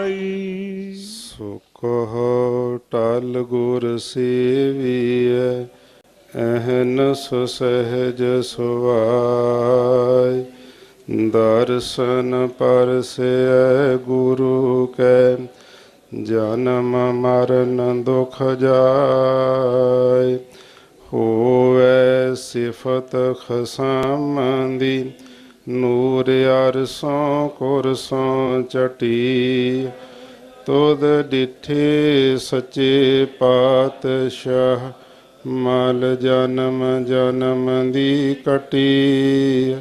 ਆਈ ਸੁਖ ਟਲ ਗੁਰ ਸੇਵੀਐ ਅਹਨਸ ਸਹਿਜ ਸੁਵਾਇ ਦਰਸ਼ਨ ਪਰਸੈ ਗੁਰੂ ਕੈ, ਜਨਮ ਮਰਨ ਦੁਖ ਜਾਇ। ਹੋਵੇ ਸਿਫਤ ਖਸਮ ਦੀ ਨੂਰ ਅਰਸੋਂ ਕੁਰਸੋਂ ਚਟੀ, ਤੁਧ ਡਿਠੇ ਸੱਚੇ ਪਾਤਸ਼ਾਹ, ਮਲ ਜਨਮ ਜਨਮ ਦੀ ਕਟੀ।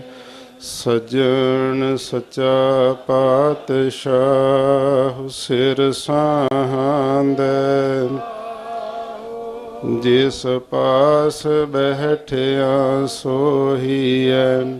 ਸਜਣ ਸੱਚਾ ਪਾਤਸ਼ਾਹ, ਸਿਰ ਸਾਹੰਦੇ। ਜਿਸ ਪਾਸ ਬਹਿਠਿਆ ਸੋਹੀਐ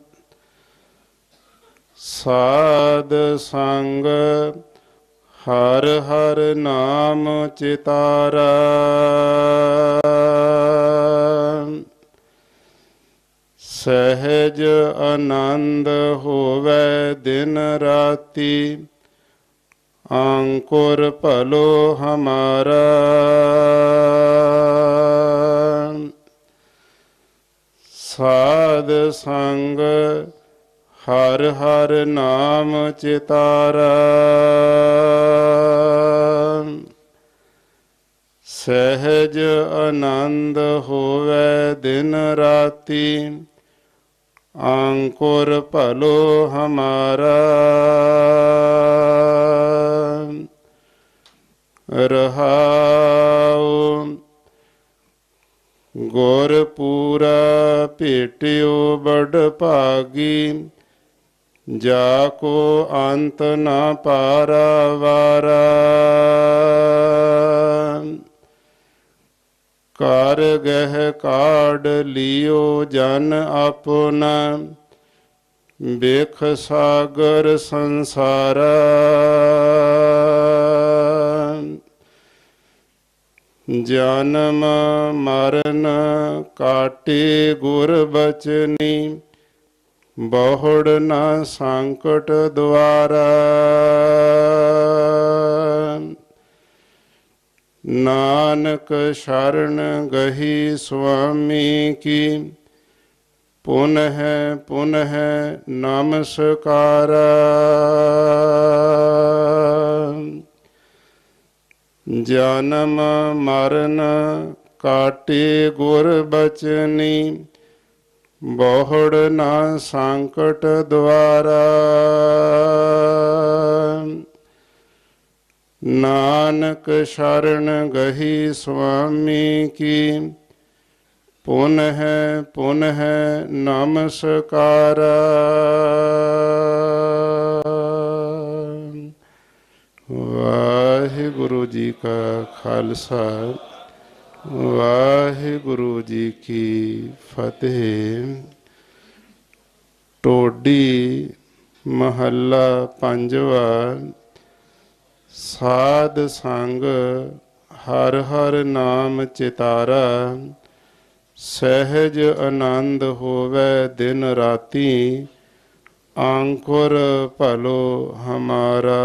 ਸਾਧ ਸੰਗ ਹਰ ਹਰ ਨਾਮ ਚਿਤਾਰਾ। ਸਹਿਜ ਆਨੰਦ ਹੋਵੇ ਦਿਨ ਰਾਤੀ, ਅੰਕੁਰ ਭਲੋ ਹਮਾਰਾ। ਸਾਧ ਸੰਗ ਹਰ ਹਰ ਨਾਮ ਚਿਤਾਰਾ। ਸਹਿਜ ਆਨੰਦ ਹੋਵੇ ਦਿਨ ਰਾਤੀ, ਅੰਕੁਰ ਭਲੋ ਹਮਾਰਾ। ਰਹਾਉ ਗੁਰ ਪੂਰਾ ਭੇਟਿਓ ਬੜ ਭਾਗੀ ਜਾ ਕੋ ਅੰਤ ਨਾ ਪਾਰਾਵਾਰਾ। ਕਰ ਗਹਿ ਕਾੜ ਲਿਓ ਜਨ ਆਪਣਾ ਵੇਖ ਸਾਗਰ ਸੰਸਾਰਾ। ਜਨਮ ਮਰਨ ਕਾਟੇ ਗੁਰ ਬਚਨੀ। ਬਹੁੜ ਨਾ ਸੰਕਟ ਦੁਆਰਾ। ਨਾਨਕ ਸ਼ਰਨ ਗਹੀ ਸੁਆਮੀ ਕੀ, ਪੁਨਹ ਪੁਨਹ ਨਮਸਕਾਰਾ। ਜਨਮ ਮਰਨ ਕਾਟੇ ਗੁਰ ਬਚਨੀ ਬਹੁੜ ਨਾ ਸੰਕਟ ਦੁਆਰਾ। ਨਾਨਕ ਸ਼ਰਨ ਗਹੀ ਸੁਆਮੀ ਕੀ ਪੁਨ ਹੈ ਪੁਨ ਹੈ ਨਮਸਕਾਰਾ। ਵਾਹਿਗੁਰੂ ਜੀ ਕਾ ਖਾਲਸਾ। ਵਾਹਿਗੁਰੂ ਜੀ ਕੀ ਫਤਿਹ। ਟੋਡੀ ਮਹੱਲਾ ਪੰਜਵਾ, ਸਾਧ ਸੰਗ ਹਰ ਹਰ ਨਾਮ ਚਿਤਾਰਾ, ਸਹਿਜ ਆਨੰਦ ਹੋਵੇ ਦਿਨ ਰਾਤੀ, ਅੰਕੁਰ ਭਲੋ ਹਮਾਰਾ।